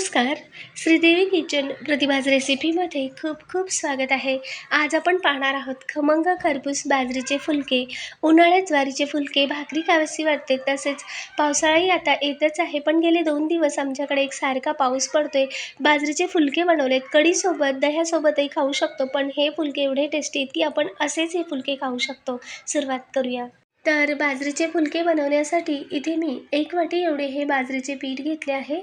नमस्कार. श्रीदेवी किचन प्रतिभाज रेसिपीमध्ये खूप खूप स्वागत आहे. आज आपण पाहणार आहोत खमंग खरबूस बाजरीचे फुलके. उन्हाळ्यात ज्वारीचे फुलके भाकरी खावीशी वाटते. तसेच पावसाळाही आता येतच आहे पण गेले दोन दिवस आमच्याकडे एक सारखा पाऊस पडतोय. बाजरीचे फुलके बनवलेत. कढीसोबत दह्यासोबतही खाऊ शकतो पण हे फुलके एवढे टेस्टी आहेत की आपण असेच हे फुलके खाऊ शकतो. सुरुवात करूया. तर बाजरीचे फुलके बनवण्यासाठी इथे मी एक वाटी एवढे हे बाजरीचे पीठ घेतले आहे.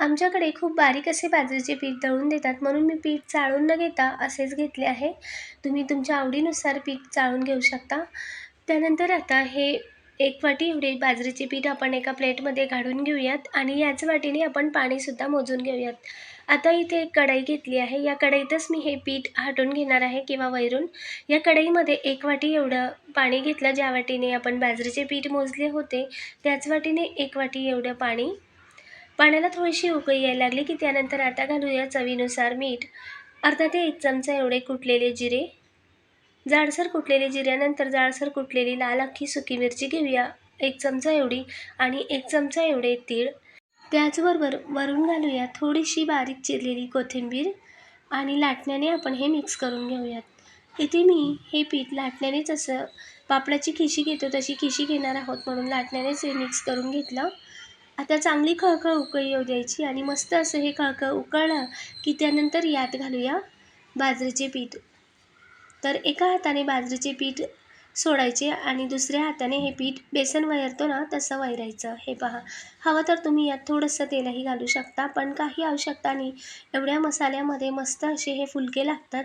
आमच्याकडे खूप बारीक असे बाजरीचे पीठ दळून देतात म्हणून मी पीठ चाळून न घेता असेच घेतले आहे. तुम्ही तुमच्या आवडीनुसार पीठ चाळून घेऊ शकता. त्यानंतर आता हे एक वाटी एवढे बाजरीचे पीठ आपण एका प्लेटमध्ये काढून घेऊयात आणि याच वाटीने आपण पाणीसुद्धा मोजून घेऊयात. आता इथे एक कढई घेतली आहे. या कढईतच मी हे पीठ हाटून घेणार आहे किंवा वैरून. या कढईमध्ये एक वाटी एवढं पाणी घेतलं ज्या वाटीने आपण बाजरीचे पीठ मोजले होते त्याच वाटीने एक वाटी एवढं पाणी पाण्याला थोडीशी उकळी यायला लागली की त्यानंतर आता घालूया चवीनुसार मीठ. अर्धा ते एक चमचा एवढे कुटलेले जिरे. जाडसर कुटलेले जिऱ्यानंतर जाडसर कुटलेली लाल अख्खी सुकी मिरची घेऊया. एक चमचा एवढी आणि एक चमचा एवढे तीळ. त्याचबरोबर वरून घालूया थोडीशी बारीक चिरलेली कोथिंबीर आणि लाटण्याने आपण हे मिक्स करून घेऊयात. इथे मी हे पीठ लाटण्यानेच असं पापडाची खिशी घेतो तशी खिशी घेणार आहोत म्हणून लाटण्यानेच हे मिक्स करून घेतलं. आता चांगली खळखळ उकळी येऊ द्यायची आणि मस्त असं हे खळखळ उकळलं की त्यानंतर यात घालूया बाजरीचे पीठ. तर एका हाताने बाजरीचे पीठ सोडायचे आणि दुसऱ्या हाताने हे पीठ बेसन वैरतो ना तसं वैरायचं हे पहा हवं तर तुम्ही यात थोडंसं तेलही घालू शकता पण काही आवश्यकता नाही. एवढ्या मसाल्यामध्ये मस्त असे हे फुलके लागतात.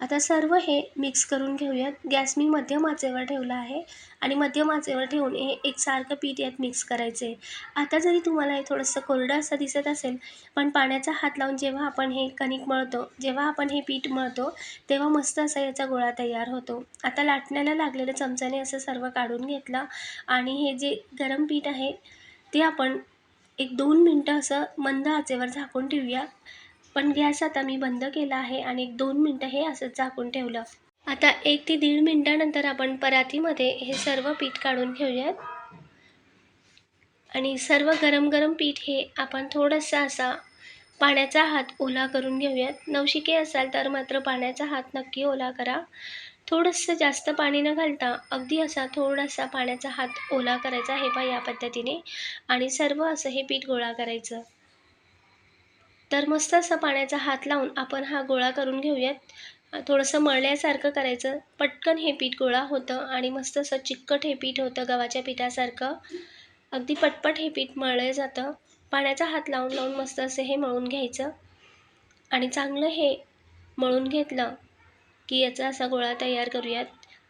आता सर्व हे मिक्स करून घेऊयात. गॅस मी मध्यम आचेवर ठेवला आहे आणि मध्यम आचेवर ठेवून हे एकसारखं पीठ यात मिक्स करायचं आहे आता जरी तुम्हाला हे थोडंसं कोरडं असं दिसत असेल पण पाण्याचा हात लावून जेव्हा आपण हे कणिक मळतो जेव्हा आपण हे पीठ मळतो तेव्हा मस्त असा याचा गोळा तयार होतो. आता लाटण्याला लागलेलं चमच्याने असं सर्व काढून घेतलं आणि हे जे गरम पीठ आहे ते आपण एक दोन मिनटं असं मंद आचेवर झाकून ठेवूया. पण गॅस आता मी बंद केला आहे आणि एक दोन मिनटं हे असंच झाकून ठेवलं. आता एक ते दीड मिनटानंतर आपण परातीमध्ये हे सर्व पीठ काढून घेऊयात. आणि सर्व गरम गरम पीठ हे आपण थोडंसं असा पाण्याचा हात ओला करून घेऊयात. नवशिके असाल तर मात्र पाण्याचा हात नक्की ओला करा. थोडंसं जास्त पाणी न घालता अगदी असा थोडासा पाण्याचा हात ओला करायचा हे पहा या पद्धतीने. आणि सर्व असं हे पीठ गोळा करायचं. तर मस्त असं पाण्याचा हात लावून आपण हा गोळा करून घेऊयात. थोडंसं मळल्यासारखं करायचं. पटकन हे पीठ गोळा होतं आणि मस्त असं चिकट हे पीठ होतं गव्हाच्या पिठासारखं. अगदी पटपट हे पीठ मळलं जातं. पाण्याचा हात लावून लावून मस्त असं हे मळून घ्यायचं. आणि चांगलं हे मळून घेतलं की याचा असा गोळा तयार करूयात.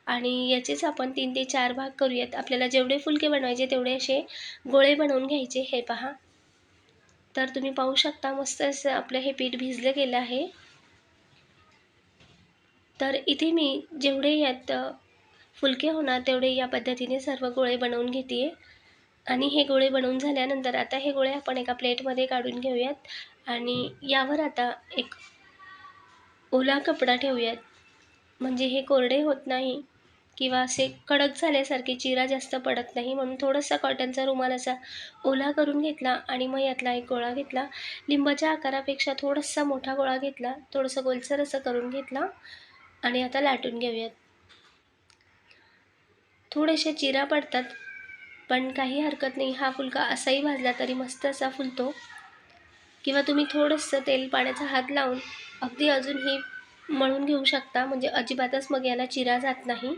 आणि याचेच आपण तीन ते चार भाग करूयात. आपल्याला जेवढे फुलके बनवायचे तेवढे असे गोळे बनवून घ्यायचे. हे पहा. तर तुम्ही पाहू शकता मस्त असं आपलं हे पीठ भिजलं गेलं आहे. तर इथे मी जेवढे यात फुलके होणार तेवढे या पद्धतीने सर्व गोळे बनवून घेते आणि हे गोळे बनवून झाल्यानंतर आता हे गोळे आपण एका प्लेटमध्ये काढून घेऊयात. आणि यावर आता एक ओला कपडा ठेवूयात. म्हणजे हे कोरडे होत नाही. किंवा असे कडक झाल्यासारखे चिरा जास्त पडत नाही. म्हणून थोडासा कॉटनचा रुमाल असा ओला करून घेतला आणि मग यातला एक गोळा घेतला. लिंबाच्या आकारापेक्षा थोडासा मोठा गोळा घेतला. थोडंसं गोलसर असं करून घेतला आणि आता लाटून घेऊयात. थोडेसे चिरा पडतात पण काही हरकत नाही. हा फुलका असाही भाजला तरी मस्त असा फुलतो. किंवा तुम्ही थोडंसं तेल पाण्याचा हात लावून अगदी अजूनही मळून घेऊ शकता. म्हणजे अजिबातच मग याला चिरा जात नाही.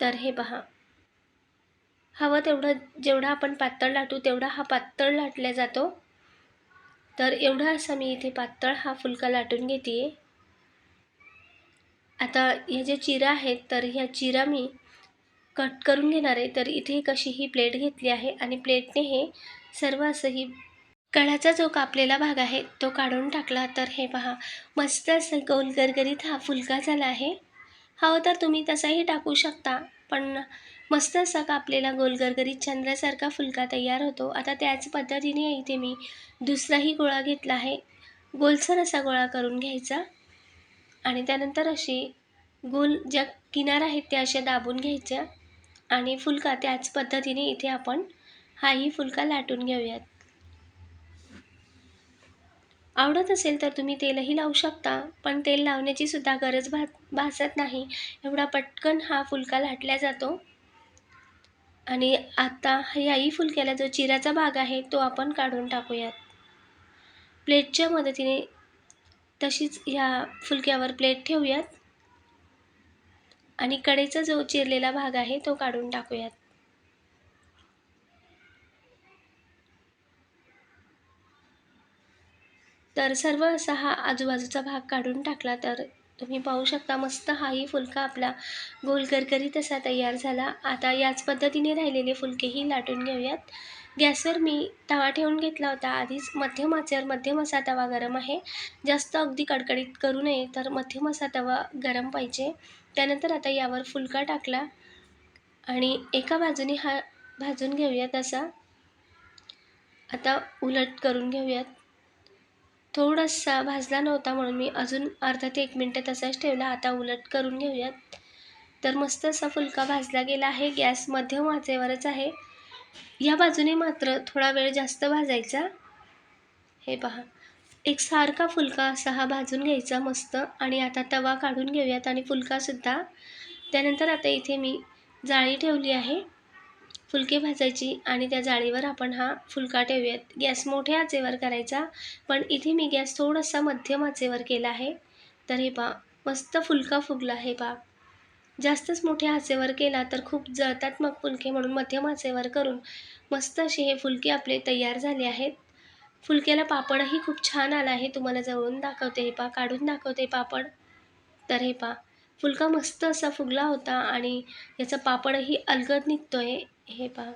तर हे पहा. हवं तेवढं जेवढा आपण पातळ लाटू तेवढा हा पातळ लाटला जातो. तर एवढा असा मी इथे पातळ हा फुलका लाटून घेते आता ह्या ज्या चिरा आहेत तर ह्या चिरा मी कट करून घेणार आहे. तर इथे कशी ही प्लेट घेतली आहे आणि प्लेटने हे सर्व असं ही कळाचा जो कापलेला भाग आहे तो काढून टाकला. तर हे पहा मस्त असं गोल गरगरीत हा फुलका झाला आहे. हवं तर तुम्ही तसाही टाकू शकता. पण मस्त असा कापलेला गोल गरगरीत चंद्रासारखा फुलका तयार होतो. आता त्याच पद्धतीने इथे मी दुसराही गोळा घेतला आहे. गोलसर असा गोळा करून घ्यायचा. आणि त्यानंतर अशी गोल ज्या किनार आहेत त्या अशा दाबून घ्यायच्या. आणि फुलका त्याच पद्धतीने इथे आपण हाही फुलका लाटून घेऊयात. आवडत असेल तर तुम्ही तेलही लावू शकता पण तेल लावण्याची सुद्धा गरज भा भासत नाही. एवढा पटकन हा फुलका लाटला जातो. आणि आता याही फुलक्याला जो चिराचा भाग आहे तो आपण काढून टाकूयात. प्लेटच्या मदतीने तशीच ह्या फुलक्यावर प्लेट ठेवूयात. आणि कडेचा जो चिरलेला भाग आहे तो काढून टाकूयात. तर सर्व असा हा आजूबाजूचा भाग काढून टाकला तर तुम्ही पाहू शकता मस्त हाही फुलका आपला गोल करकरीत असा तयार झाला. आता याच पद्धतीने राहिलेले फुलकेही लाटून घेऊयात. गॅसवर मी तवा ठेवून घेतला होता. आधीच मध्यम आचेवर मध्यम असा तवा गरम आहे. जास्त अगदी कडकडीत करू नये तर मध्यम असा तवा गरम पाहिजे. त्यानंतर आता यावर फुलका टाकला आणि एका बाजूने हा भाजून घेऊयात असा. आता उलट करून घेऊयात. थोडासा भाजला नव्हता म्हणून मी अजून अर्धा ते एक मिनटं तसाच ठेवला. आता उलट करून घेऊयात. तर मस्त असा फुलका भाजला गेला आहे. गॅस मध्यम वाचेवरच आहे. या बाजूने मात्र थोडा वेळ जास्त भाजायचा. हे पहा. एक सारखा फुलका असा हा भाजून घ्यायचा मस्त. आणि आता तवा काढून घेऊयात. आणि फुलकासुद्धा. त्यानंतर आता इथे मी जाळी ठेवली आहे. फुलके भाजायची आणि त्या जाळीवर आपण हा फुलका ठेवूयात. गॅस मोठ्या आचेवर करायचा पण इथे मी गॅस थोडासा मध्यम आचेवर केला आहे. तर हे पा मस्त फुलका फुगला हे पा जास्तच मोठ्या आचेवर केला तर खूप जळतात मग फुलके म्हणून मध्यम आचेवर करून मस्त असे हे फुलके आपले तयार झाले आहेत. फुलक्याला पापडही खूप छान आला आहे तुम्हाला जवळून दाखवते हे पा काढून दाखवते पापड. तर हे पा फुलका मस्त असा फुगला होता आणि याचा पापडही अलगद निघतो आहे हे पहा.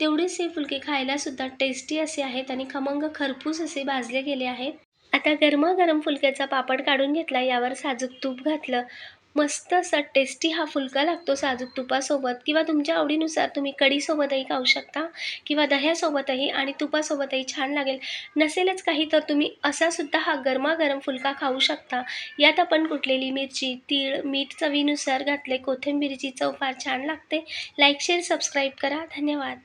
तेवढेच हे फुलके खायला सुद्धा टेस्टी असे आहेत आणि खमंग खरपूस असे भाजले गेले आहेत. आता गरमागरम फुलक्याचा पापड काढून घेतला यावर साजूक तूप घातलं. मस्त असा टेस्टी हा फुलका लागतो साजूक तुपासोबत. किंवा तुमच्या आवडीनुसार तुम्ही कढीसोबतही खाऊ शकता किंवा दह्यासोबतही आणि तुपासोबतही छान लागेल. नसेलच काही तर तुम्ही असासुद्धा हा गरमागरम फुलका खाऊ शकता. यात आपण कुठलेली मिरची तीळ मीठ चवीनुसार घातले. कोथिंबीरची चव फार छान लागते. लाईक शेअर सबस्क्राईब करा. धन्यवाद.